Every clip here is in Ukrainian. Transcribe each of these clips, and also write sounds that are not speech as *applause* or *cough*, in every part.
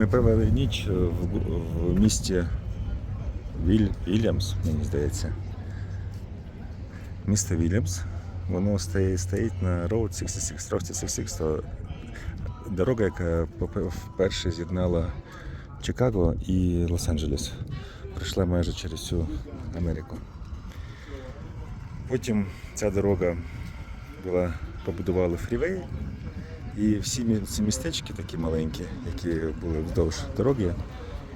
Ми провели ніч в, в місті Віль, Вільямс, мені здається. Місто Вільямс. Воно стоїть, стоїть на Road 66, Road 66, то дорога, яка вперше з'єднала Чикаго і Лос-Анджелес. Пройшла майже через всю Америку. Потім ця дорога була, побудували фрівей, і всі ці містечки такі маленькі, які були вздовж дороги,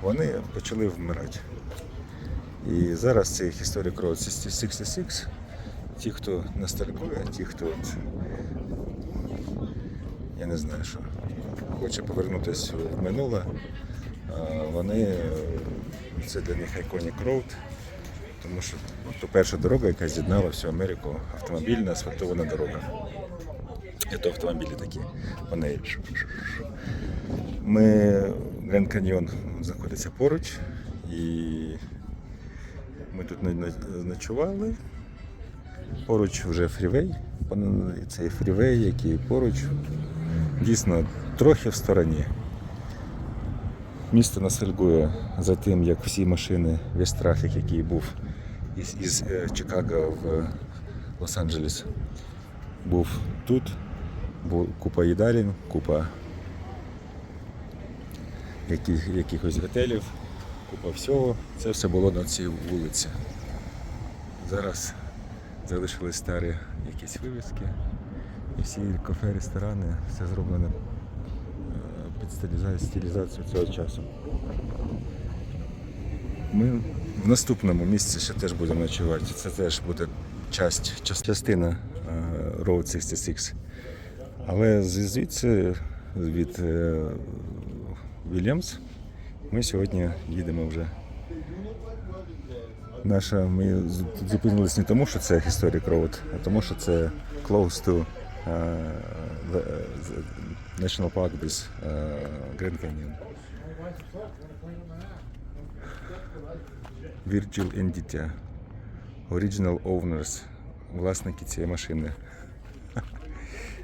вони почали вмирати. І зараз цей Historic Road 66, ті, хто ностальгує, ті, хто от, я не знаю, що хоче повернутися в минуле, вони це для них Iconic Road, тому що то перша дорога, яка з'єднала всю Америку, автомобільна асфальтована дорога. І то автомобілі такі. Вони. Гранд Каньйон знаходиться поруч, і ми тут ночували. Поруч вже фрівей. Цей фрівей, який поруч, дійсно трохи в стороні. Місто насельгує за тим, як всі машини, весь трафік, який був із, із е, Чикаго в Лос-Анджелес, був тут. Купа їдалень, купа яких, якихось готелів, купа всього. Це все було на цій вулиці. Зараз залишились старі якісь вивіски. І всі кафе, ресторани, все зроблено е, під стиліза- стилізацію цього часу. Ми в наступному місці ще теж будемо ночувати. Це теж буде часть, частина е, Road 66. Але звідси, від е, Вільямс, ми сьогодні їдемо вже. Наша, ми з- тут зупинились не тому, що це Historic Road, а тому, що це close to the National Park без Grand Canyon. Virgil дитя. Original owners. Власники цієї машини.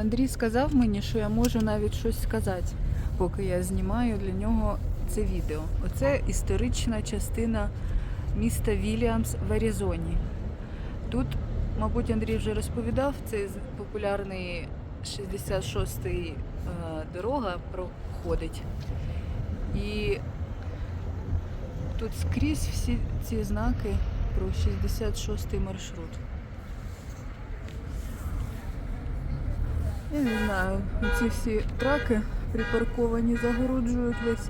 Андрій сказав мені, що я можу навіть щось сказати, поки я знімаю для нього це відео. Оце історична частина міста Вільямс в Аризоні. Тут, мабуть, Андрій вже розповідав, це популярний 66-й е, дорога проходить. І тут скрізь всі ці знаки про 66-й маршрут. Я не знаю, ці всі траки припарковані загороджують весь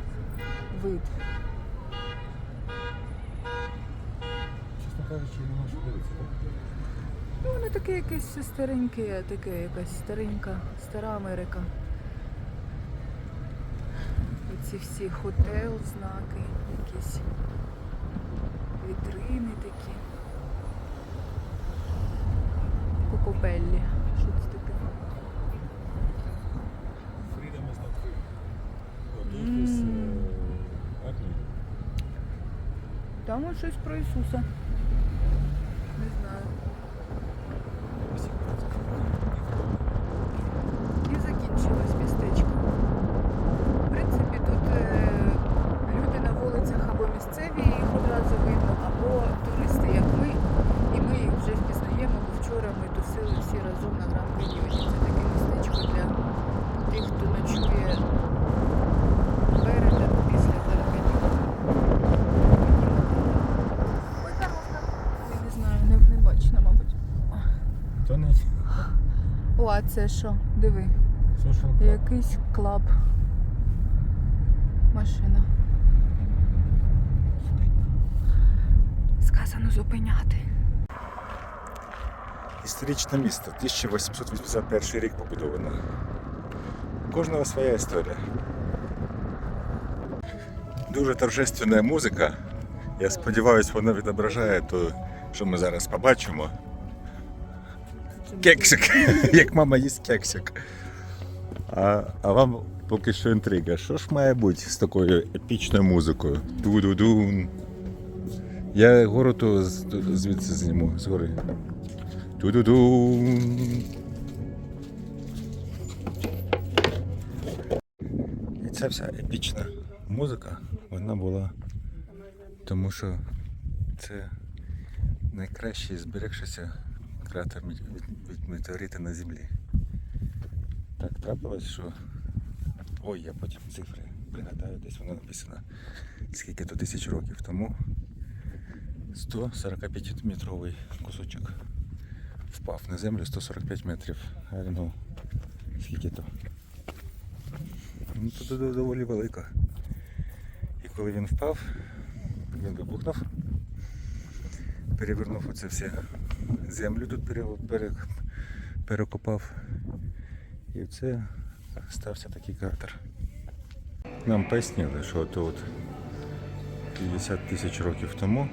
вид. Чесно кажучи, не можу дивитися. Ну, воно таке якесь стареньке, таке якась старенька, стара Америка. Оці всі хотел, знаки, якісь вітрини такі. Кокопеллі. Що це таке? Щось про Ісуса. Не знаю. І закінчилось містечко. В принципі, тут е, люди на вулицях або місцеві, їх одразу видно, або туристи, як ми. І ми їх вже впізнаємо, бо вчора ми тусили всі разом на Гранд Каньйоні. Це таке містечко для тих, хто ночує перед або після Гранд Каньйону. Я не знаю, не, не бачно, мабуть. То не Це що? Диви. social. Якийсь клаб. Машина. Сказано зупиняти. Історичне місто, 1881 рік побудовано. У кожного своя історія. Дуже торжественна музика. Я сподіваюся, вона відображає те, що ми зараз побачимо. Кексик, *laughs* як мама їсть кексик. А, а вам поки що інтрига. Що ж має бути з такою епічною музикою? Ду-ду-дун. Я гору то звідси зніму, з гори. Ду-ду-дун. І ця вся епічна музика, вона була, тому що це найкращий зберегшися кратер від, від- від метеорита на землі. Так трапилось, що. Ой, я потім цифри пригадаю, десь воно написано, скільки то тисяч років тому 145-метровий кусочок впав на землю 145 метрів. А, Ну, скільки то? Ну, то до- доволі велико. І коли він впав, він вибухнув, перевернув оце все землю тут пере, пере, перекопав. І це стався такий кратер. Нам пояснили, що тут 50 тисяч років тому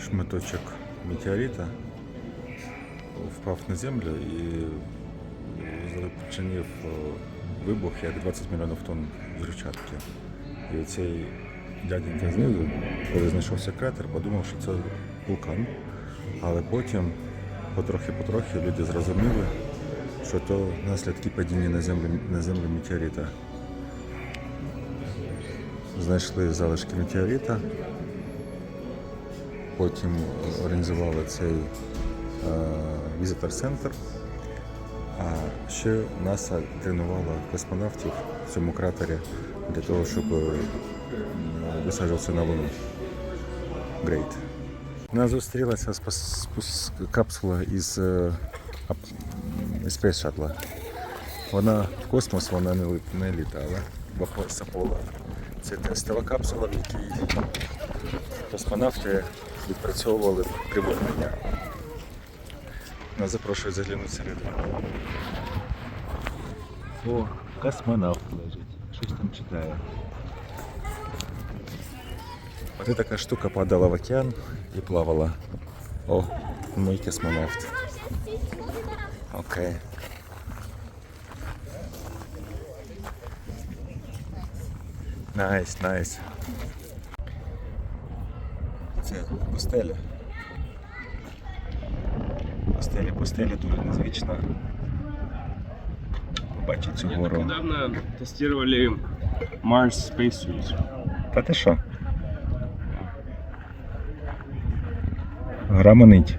шматочок метеорита впав на землю і спричинив е, вибух як 20 мільйонів тонн взрывчатки. І цей дяденька знизу, коли знайшовся кратер, подумав, що це вулкан. Але потім, потрохи-потрохи, люди зрозуміли, що то наслідки падіння на землю, на землю метеорита. Знайшли залишки метеорита, потім організували цей е, візитор-центр. А ще НАСА тренувала космонавтів в цьому кратері для того, щоб е, висаджуватися на Луну. Грейт. Нас зустрілася капсула із е, Space Shuttle. Вона в космос вона не, не літала, бо з Це тестова капсула, в якій космонавти відпрацьовували приводнення. Нас запрошують заглянути всередину. О, космонавт лежить. Щось там читає. От така штука падала в океан і плавала. О, мій космонавт. Окей. Найс, найс. Це пустеля. Пустеля, пустеля дуже незвично. Побачити цю гору. Недавно тестировали Mars Spacesuit. Та ти що? Гра манить.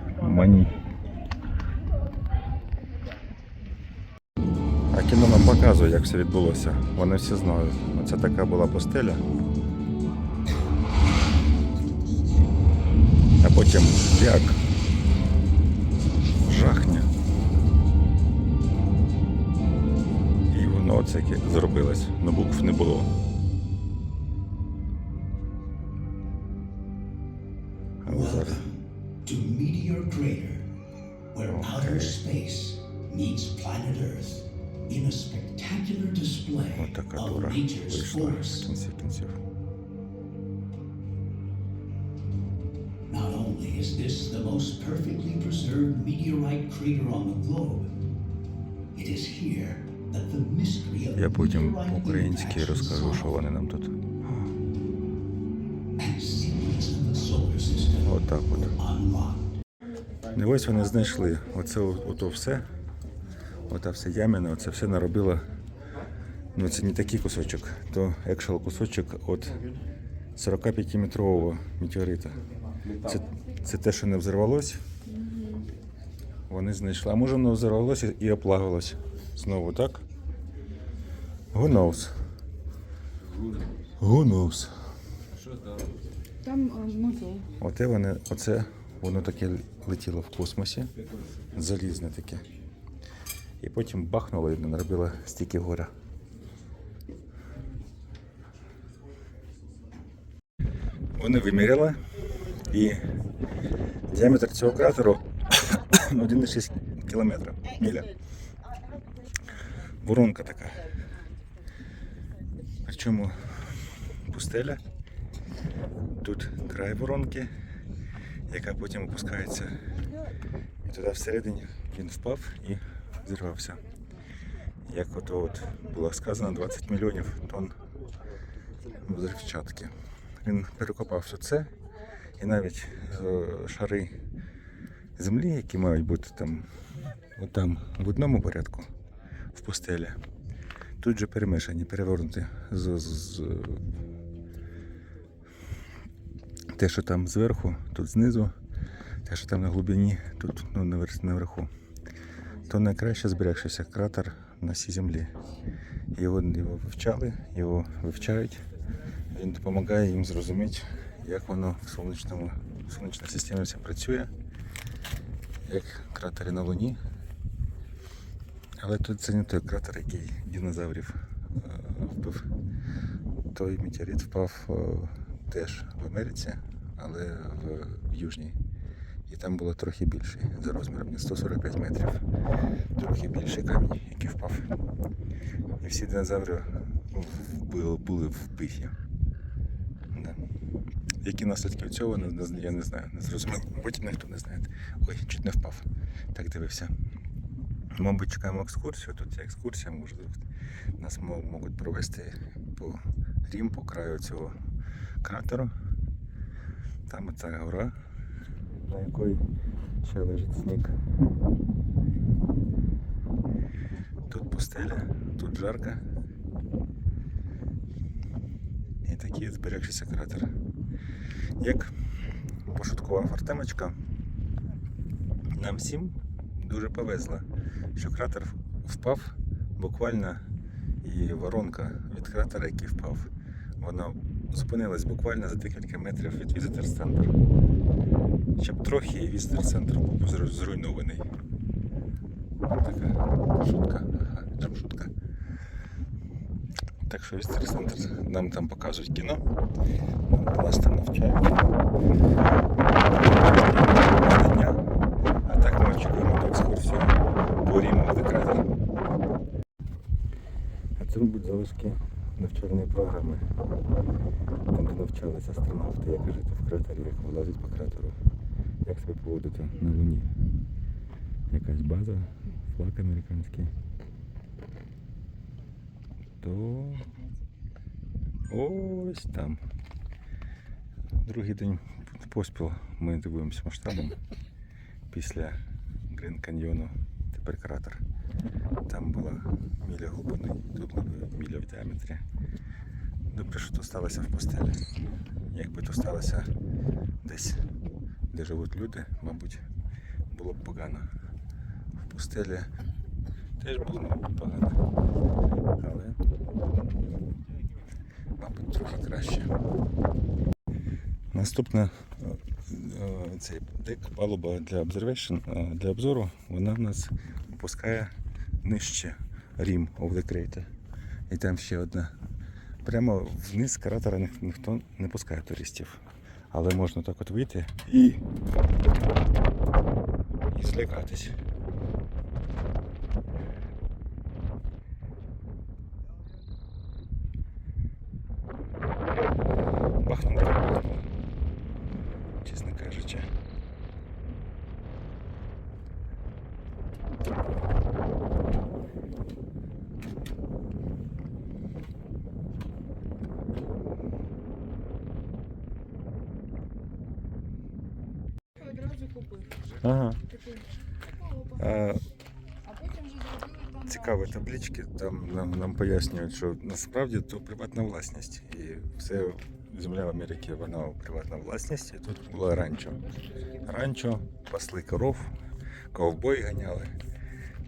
А кіно нам показує, як все відбулося. Вони всі знають. Оце така була постеля. А потім як? Жахня. І воно оце ки- зробилось. Но букв не було. Але зараз. to Meteor Crater, where outer space meets planet Earth in a spectacular display Ось така of дура nature's вийшла в force. кінці кінців. Not only is this the most perfectly preserved meteorite crater on the globe, it is here that the mystery of Я потім meteorite по-українськи impacts розкажу, is що вони нам тут. Отак от. І ось вони знайшли оце ото все. Ота все яміна, оце все наробило. Ну це не такий кусочок, то екшел кусочок від 45-метрового метеорита. Це, це те, що не взорвалось. Вони знайшли. А може воно взорвалося і оплавилось. Знову так? Who knows? Who knows? Там музей. Оте вони, оце воно таке летіло в космосі, залізне таке. І потім бахнуло і наробило стільки горя. Вони виміряли і діаметр цього кратеру 1,6 *coughs* кілометра. Міля. воронка така. Причому пустеля. Тут край воронки, яка потім опускається. І туди всередині він впав і зірвався. Як от, от було сказано, 20 мільйонів тонн взривчатки. Він перекопав все це і навіть е, шари землі, які мають бути там, от в одному порядку в пустелі. Тут же перемішані, перевернуті з, з, з те, що там зверху, тут знизу, те, що там на глибині, тут ну, наверху. То найкраще зберігшися кратер на всій землі. Його, його вивчали, його вивчають. Він допомагає їм зрозуміти, як воно в сонячному, сонячній системі все працює, як кратери на Луні. Але тут це не той кратер, який динозаврів е, вбив. Той метеорит впав е, теж в Америці, але в, в Южній. І там було трохи більший за розміром, не 145 метрів. Трохи більший камінь, який впав. І всі динозаври були, були вбиті. Да. Які наслідки цього, не- не- я не знаю, не зрозумів. Потім ніхто не знає. Ой, чуть не впав. Так дивився. Мабуть, чекаємо екскурсію. Тут є екскурсія, може нас можуть провести по рім, по краю цього кратеру. Там оця гора, на якої ще лежить сніг. Тут пустеля, тут жарко. І такий зберегшийся кратер. Як пошуткував Артемочка, нам всім дуже повезло, що кратер впав буквально і воронка від кратера, який впав, вона зупинилась буквально за декілька метрів від візитер центру. Щоб трохи і візитер центр був зруйнований. Така шутка, ага, джем шутка. Так що візитер центр нам там покажуть кіно, нас там навчають. А так ми очікуємо на екскурсію по Ріму в кратер. А це, мабуть, залишки навчальної програми. Там, де навчалися астронавти, як жити в кратері, як вилазити по кратеру, як себе поводити на Луні. Якась база, флаг американський. То ось там. Другий день поспіл ми дивуємося масштабом. Після Грин Каньйону тепер кратер. Там була міля глибини, тут міля в діаметрі. Добре, що то сталося в постелі. Якби то сталося десь, де живуть люди, мабуть, було б погано. В пустелі теж було, мабуть, погано. Але, мабуть, трохи краще. Наступна е, цей дек, палуба для observation, е, для обзору, вона в нас опускає нижче рім of. І там ще одна. Прямо вниз кратера ніх- ніхто не пускає туристів. Але можна так от вийти і, і злякатись. Бахнуло так бахнуло. Чесно кажучи. Одразу купив. Ага. А, цікаві таблички, там нам, нам пояснюють, що насправді то приватна власність. І все земля в Америці, вона приватна власність. І тут було ранчо. Ранчо, пасли коров, ковбой ганяли.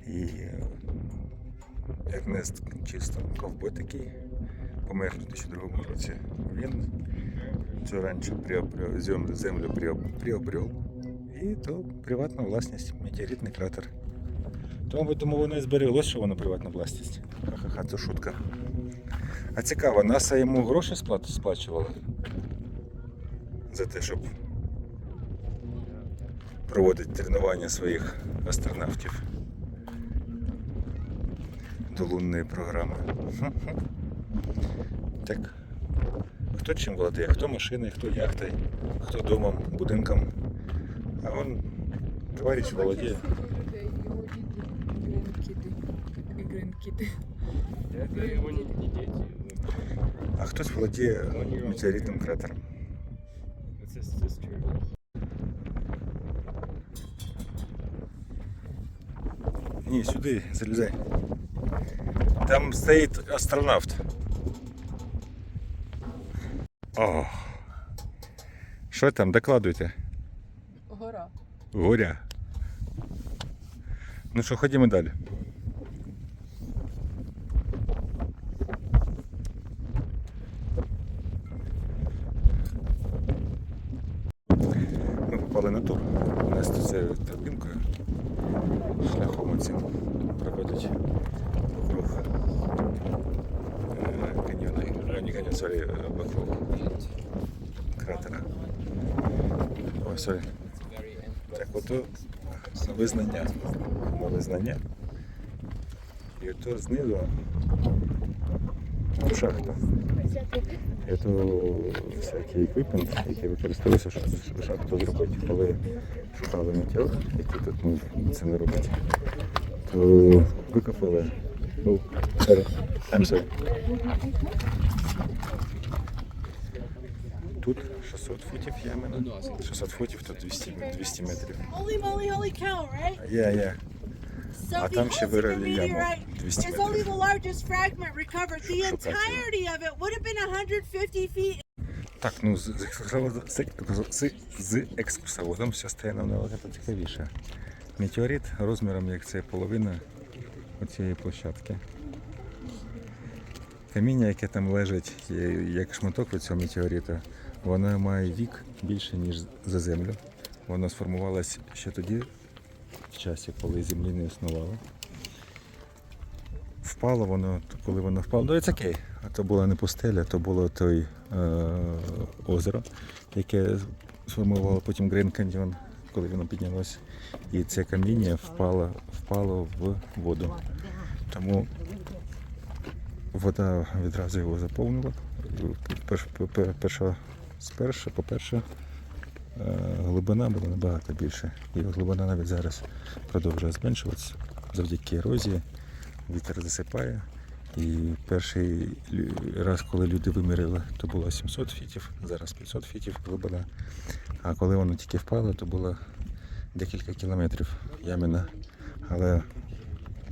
І Ернест чисто ковбой такий, помер у 2002 році. Він цю ранчо землю, землю приоб- приобрел. І то приватна власність, метеоритний кратер. То, мабуть, тому воно і збереглося, що воно приватна власність. Ха-ха-ха, це шутка. А цікаво, НАСА йому гроші сплачувала за те, щоб проводити тренування своїх астронавтів. до лунної програми. Так. Хто чим володіє, хто машиною, хто яхтою, хто домом, будинком. А он товариш володіє. Його діти гринкіти. Гринкіти. Это его не, не дети. А хтось володіє метеоритним кратером. It's his sister. Ні, сюди, залізай. Там стоїть астронавт. О. Що там, докладуйте? Гора. Горя. Ну що, ходімо далі. Ми попали на тур. У нас тут це тропінкою. Шляхом оцим проводять вокруг е, каньйона. А, не каньйон, сорі, е, вокруг кратера. Ой, сорі. Так, ото визнання. Визнання. І ото знизу шахта. І всякий еквіпмент, який використовується, щоб шахту зробити. Коли шукали метеор, який тут ну, це не робить, то викопали. Ну. I'm sorry. Тут 600 футів ямина. 600 футів, то 200, 200 метрів. Holy moly, holy cow, right? Є, є. А там ще вирили яму 200 метрів. the largest fragment recovered. The Шукати. entirety of it would have been 150 feet Так, ну з, екскурсоводом- все стає нам набагато цікавіше. Метеорит розміром як це половина цієї площадки. Каміння, яке там лежить, як шматок від цього метеорита, воно має вік більше, ніж за землю. Воно сформувалось ще тоді, в часі, коли землі не існувало. Впало воно, коли воно впало, ну це окей. А то була не пустеля, то було той е, озеро, яке сформувало потім Грейн Каньйон, коли воно піднялося. І це каміння впало, впало в воду. Тому вода відразу його заповнила. Перш, перша, по-перше, глибина була набагато більше. І глибина навіть зараз продовжує зменшуватися завдяки ерозії. Вітер засипає. І перший раз, коли люди виміряли, то було 700 фітів, зараз 500 фітів глибина. А коли воно тільки впало, то було декілька кілометрів ямина. Але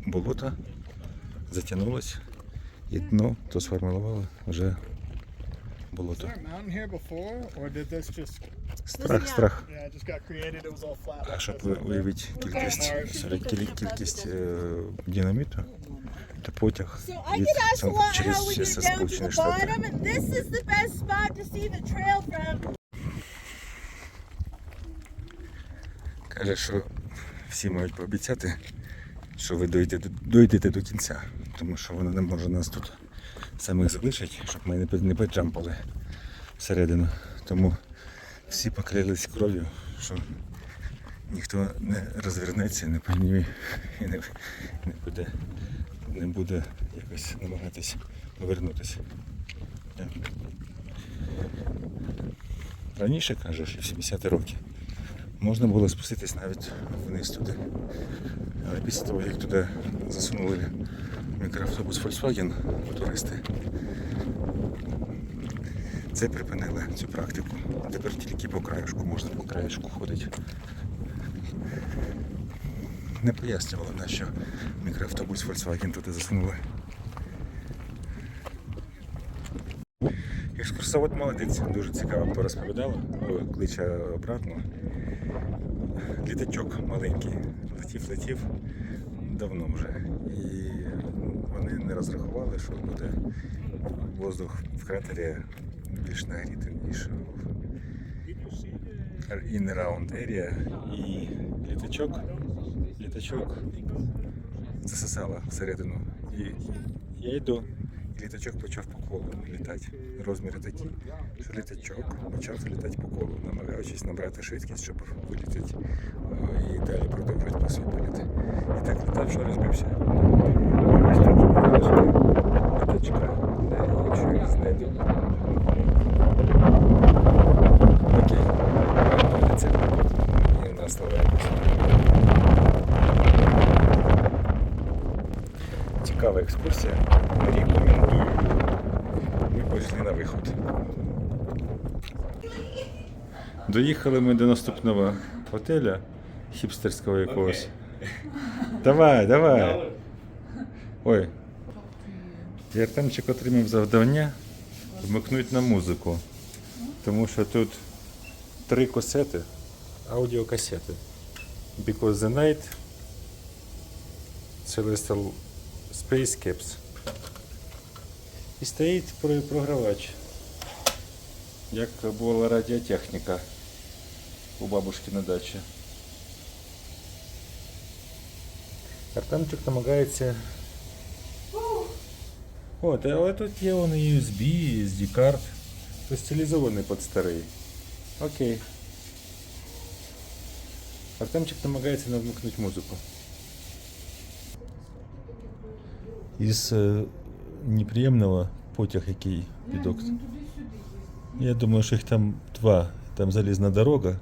болото затягнулось, і дно то сформувало вже болото. Страх, страх. А щоб ви уявити кількість, кількість е, динаміту, то потяг від через Сполучені Штати. Каже, що всі мають пообіцяти, що ви дойдете, дойдете до кінця, тому що вона не може нас тут самих залишити, щоб ми не, поджампали всередину. Тому всі поклялись кров'ю, що ніхто не розвернеться, не панює і не, не буде, не буде якось намагатись повернутися. Раніше, каже, що в 70 роки можна було спуститись навіть вниз туди. Але після того, як туди засунули мікроавтобус Volkswagen туристи, це припинили цю практику. Тепер тільки по краєшку можна по краєшку ходити. Не пояснювали, на що мікроавтобус Volkswagen туди засунули. Екскурсовод молодець, дуже цікаво порозповідала, кличе обратно. Літачок маленький, летів, летів давно вже. І не розрахували, що буде воздух в кратері більш нагрітий, ніж in around area. І літачок, літачок засосало всередину. І я йду, літачок почав по колу літати. Розміри такі, що літачок почав літати по колу, намагаючись набрати швидкість, щоб вилітати е, і далі продовжувати по свій політ. І так літав, що розбився. Тут птичка, де якщо їх знайду. Окей, це і насловаємося. Цікава екскурсія. Рекомендую. Ми пішли на виход. Доїхали ми до наступного готеля хіпстерського якогось. Давай, давай. Ой. І Артемчик отримав завдання вмикнути на музику. Тому що тут три касети, аудіокасети. Because the Night, Celestial Spacescapes. І стоїть програвач. Як була радіотехніка у бабушки на дачі. Артемчик намагається. От, але тут є он і USB, і SD карт. То стилізований під старий. Окей. Артемчик намагається нам вмикнути музику. Із е, неприємного потяг, який підок. Я думаю, що їх там два. Там залізна дорога.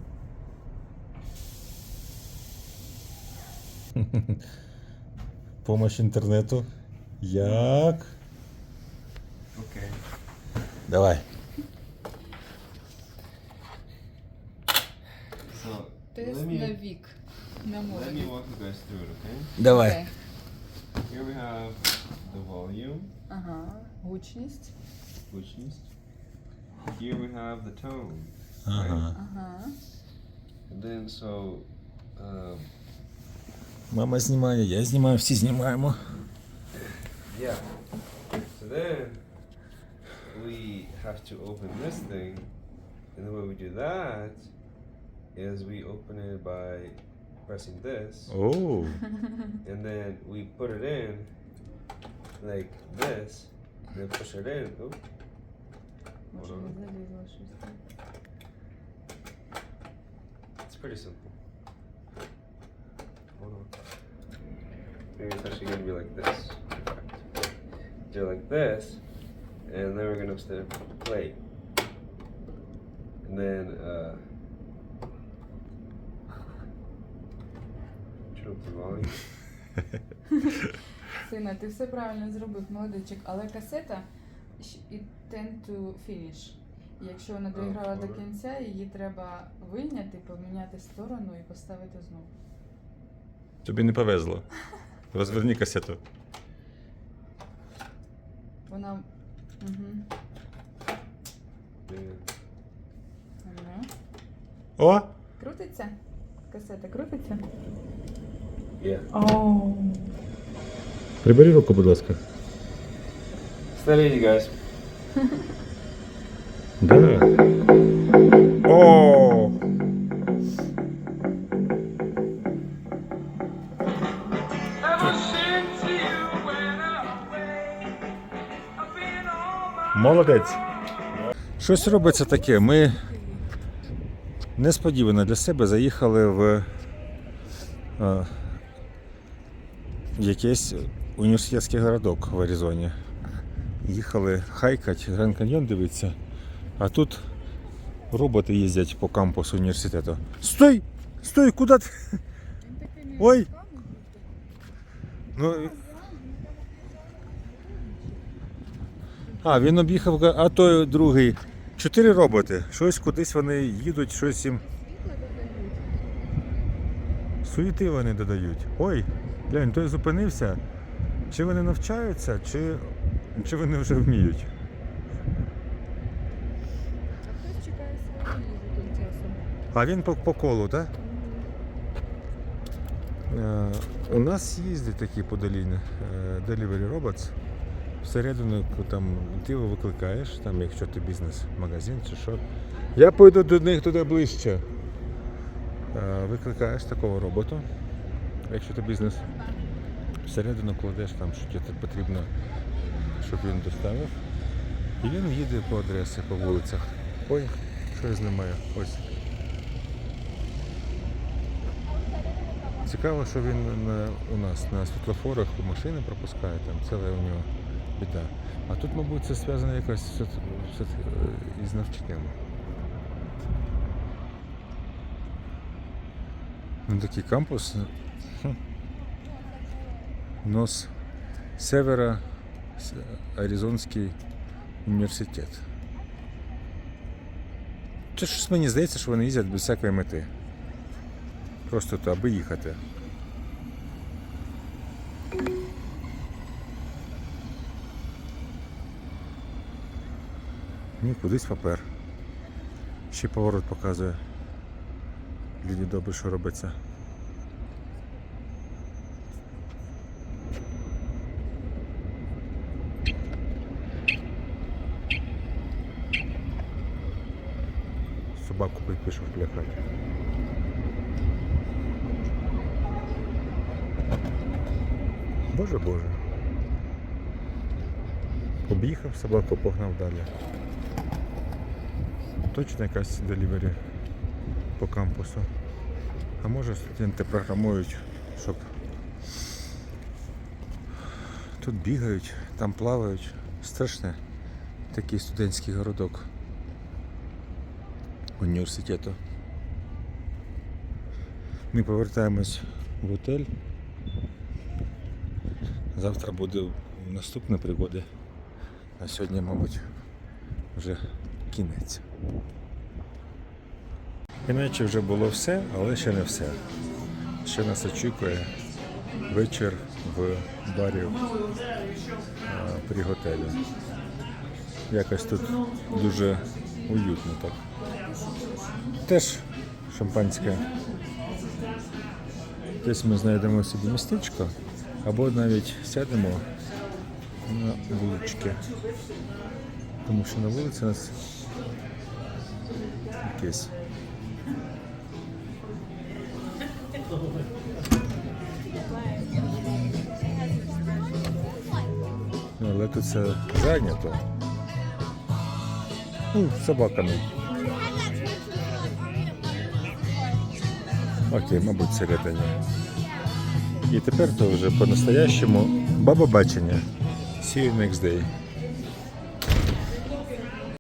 *laughs* Помощь інтернету. Як? Okay. Давай. So Тест let me на вік. На let me мозок. walk you guys through it, okay? Давай. Here we have the volume, Ага. Гучність. richness. Here we have the tone. Ага. Ага. And then so um, Мама знімає, я знімаю, всі знімаємо. yeah. So then we have to open this thing, and the way we do that is we open it by pressing this. Oh. *laughs* and then we put it in like this, and then push it in. Oh. It's pretty simple. Hold on. Maybe it's actually gonna be like this. Do like this. And then we're gonna instead play. And then uh, turn up the volume. *laughs* Сина, ти все правильно зробив, молодичок, але касета і tend to finish. Якщо вона доіграла до кінця, її треба вийняти, поміняти сторону і поставити знову. Тобі не повезло. Розверни касету. Вона. Угу. О! Крутиться? Касета крутиться? Yeah. Оу. Прибери руку, будь ласка. Steady, гайс. Да. Молодець. Щось робиться таке. Ми несподівано для себе заїхали в е, в якийсь університетський городок в Аризоні. Їхали хайкать, Гранд Каньйон дивитися, а тут роботи їздять по кампусу університету. Стой! Стой, куди ти? Ой! Ну, а, він об'їхав, а той другий. Чотири роботи. Щось кудись вони їдуть, щось їм. Суєти вони додають. Ой, глянь, той зупинився. Чи вони навчаються, чи, чи вони вже вміють? А хтось чекає свою їжу часом. А він по, по колу, так? Е, у нас їздять такі по е, Delivery Robots. Всередину там ти його викликаєш, там, якщо ти бізнес-магазин чи що. Я пойду до них туди ближче. Е, Викликаєш такого робота, якщо ти бізнес. Всередину кладеш там, що тобі потрібно, щоб він доставив. І він їде по адресі, по вулицях. Ой, що я знімаю? Ось. Цікаво, що він на, у нас на світлофорах машини пропускає, там ціла у нього біда. А тут, мабуть, це зв'язано якось е, із навчанням. Ну, такий кампус. Нос Северо Аризонський університет. Це щось мені здається, що вони їздять без всякої мети. Просто то, аби їхати. Ні, кудись попер. Ще поворот показує. Люди добре, що робиться. Собаку пішов пляхати. Боже Боже. Об'їхав собаку, погнав далі. Точно якась делівері по кампусу. А може студенти програмують, щоб тут бігають, там плавають. Страшне такий студентський городок університету. Ми повертаємось в готель. Завтра буде наступна пригода. На сьогодні, мабуть, вже кінець. Іначе вже було все, але ще не все. Ще нас очікує вечір в барі при готелі. Якось тут дуже уютно так. Теж шампанське. Десь ми знайдемо собі містечко, або навіть сядемо на вулички. Тому що на вулиці нас якесь. Ну, але тут все зайнято. Ну, собаками. Окей, мабуть, всередині. І тепер то вже по-настоящему баба бачення. See you next day.